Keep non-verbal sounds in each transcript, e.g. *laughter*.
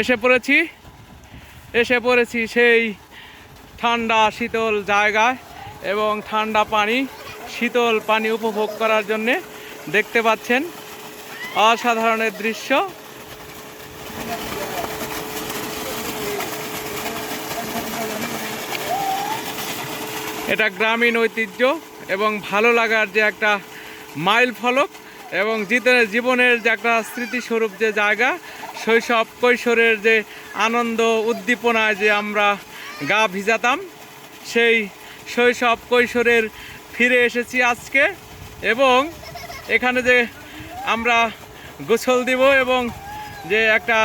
এসে পড়েছি। এসে পড়েছি সেই ঠান্ডা, শীতল জায়গায় এবং ঠান্ডা পানি, শীতল পানি উপভোগ করার জন্যে দেখতে পাচ্ছেন অসাধারণের দৃশ্য। এটা গ্রামীণ ঐতিহ্য এবং ভালো লাগার যে একটা মাইল ফলক এবং জীবনের যে একটা স্মৃতিস্বরূপ যে জায়গা শৈশব কৈশোরের যে আনন্দ, উদ্দীপনায় যে আমরা গা ভিজাতাম, সেই শৈশব কৈশোরের ফিরে এসেছি আজকে এবং এখানে যে আমরা গোসল দিব এবং যে একটা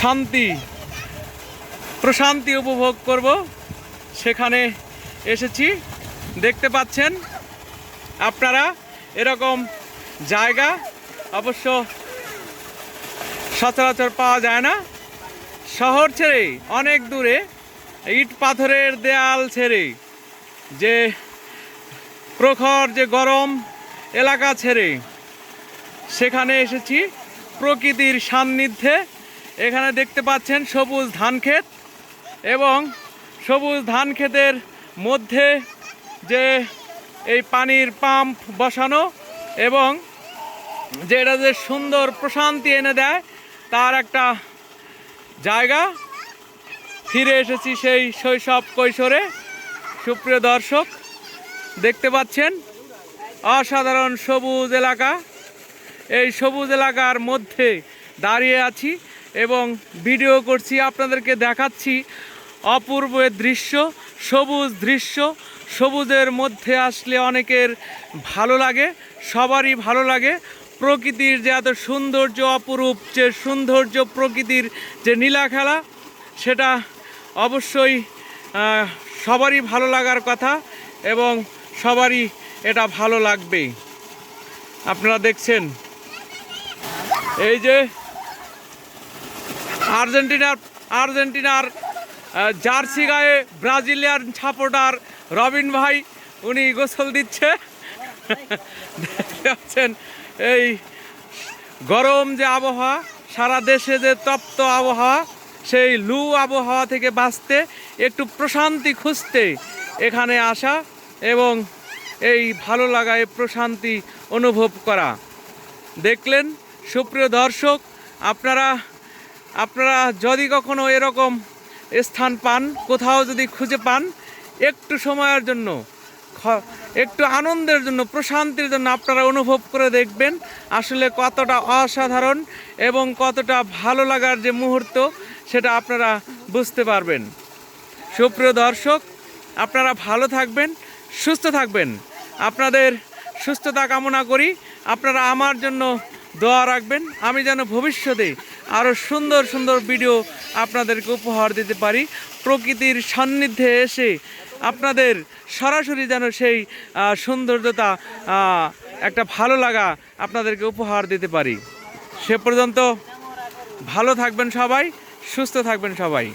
শান্তি, প্রশান্তি উপভোগ করব, সেখানে এসেছি। দেখতে পাচ্ছেন আপনারা এরকম জায়গা। অবশ্য সচরাচর পাওয়া যায় না। শহর ছেড়ে অনেক দূরে, ইট পাথরের দেয়াল ছেড়ে যে প্রখর, যে গরম এলাকা ছেড়ে সেখানে এসেছি প্রকৃতির সান্নিধ্যে। এখানে দেখতে পাচ্ছেন সবুজ ধান ক্ষেত এবং সবুজ ধান ক্ষেতের মধ্যে যে এই পানির পাম্প বসানো এবং যেটা যে সুন্দর প্রশান্তি এনে দেয় তার একটা জায়গা। ফিরে এসেছি সেই শৈশব কৈশোরে। সুপ্রিয় দর্শক, দেখতে পাচ্ছেন অসাধারণ সবুজ এলাকা। এই সবুজ এলাকার মধ্যে দাঁড়িয়ে আছি এবং ভিডিও করছি, আপনাদেরকে দেখাচ্ছি অপূর্ব দৃশ্য, সবুজ দৃশ্য। সবুজের মধ্যে আসলে অনেকের ভালো লাগে, সবারই ভালো লাগে। প্রকৃতির যে এত সৌন্দর্য অপরূপ, যে সৌন্দর্য প্রকৃতির যে নীলা খেলা, সেটা অবশ্যই সবারই ভালো লাগার কথা এবং সবারই এটা ভালো লাগবে আপনারা দেখছেন, এই যে আর্জেন্টিনার আর্জেন্টিনার জার্সি গায়ে ব্রাজিলিয়ান সাপোর্টার রবিন ভাই, উনি গোসল দিচ্ছে। *laughs* দেখতে পাচ্ছেন এই গরম যে আবহাওয়া, সারা দেশে যে তপ্ত আবহাওয়া, সেই লু আবহাওয়া থেকে বাঁচতে, একটু প্রশান্তি খুঁজতে এখানে আসা এবং এই ভালো লাগায় প্রশান্তি অনুভব করা। দেখলেন, সুপ্রিয় দর্শক, আপনারা আপনারা যদি কখনো এরকম স্থান পান, কোথাও যদি খুঁজে পান, একটু সময়ের জন্য একটু আনন্দের জন্য, প্রশান্তির জন্য আপনারা অনুভব করে দেখবেন আসলে কতটা অসাধারণ এবং কতটা ভালো লাগার যে মুহূর্ত, সেটা আপনারা বুঝতে পারবেন। সুপ্রিয় দর্শক, আপনারা ভালো থাকবেন, সুস্থ থাকবেন। আপনাদের সুস্থতা কামনা করি। আপনারা আমার জন্য দোয়া রাখবেন। আমি যেন ভবিষ্যতে আরও সুন্দর সুন্দর ভিডিও আপনাদেরকে উপহার দিতে পারি। প্রকৃতির সান্নিধ্যে এসে আপনাদের সরাসরি যেন সেই সৌন্দর্যতা একটা ভালো লাগা আপনাদেরকে উপহার দিতে পারি। সে পর্যন্ত ভালো থাকবেন সবাই, সুস্থ থাকবেন সবাই।